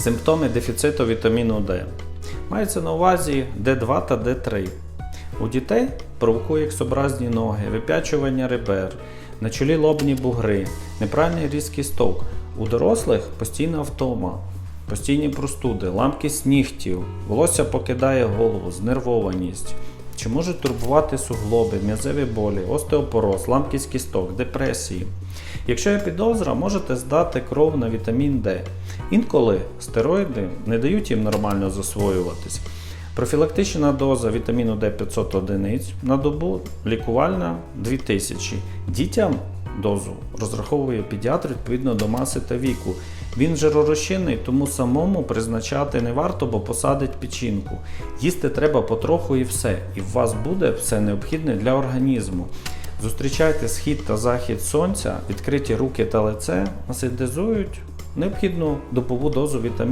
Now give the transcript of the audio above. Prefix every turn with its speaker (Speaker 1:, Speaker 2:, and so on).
Speaker 1: Симптоми дефіциту вітаміну D. Мається на увазі D2 та D3. У дітей провокує іксобразні ноги, вип'ячування ребер, на чолі лобні бугри, неправильний ріст кісток. У дорослих постійна втома, постійні простуди, ламкість нігтів, волосся покидає голову, знервованість. Чи можуть турбувати суглоби, м'язеві болі, остеопороз, ламкість кісток, депресії. Якщо є підозра, можете здати кров на вітамін D. Інколи стероїди не дають їм нормально засвоюватись. Профілактична доза вітаміну D 500 одиниць на добу, лікувальна 2000. Дітям дозу розраховує педіатр відповідно до маси та віку. Він жиророзчинний, тому самому призначати не варто, бо посадить печінку. Їсти треба потроху і все, і у вас буде все необхідне для організму. Зустрічайте схід та захід сонця, відкриті руки та лице, синтезують необхідну добову дозу вітаміну.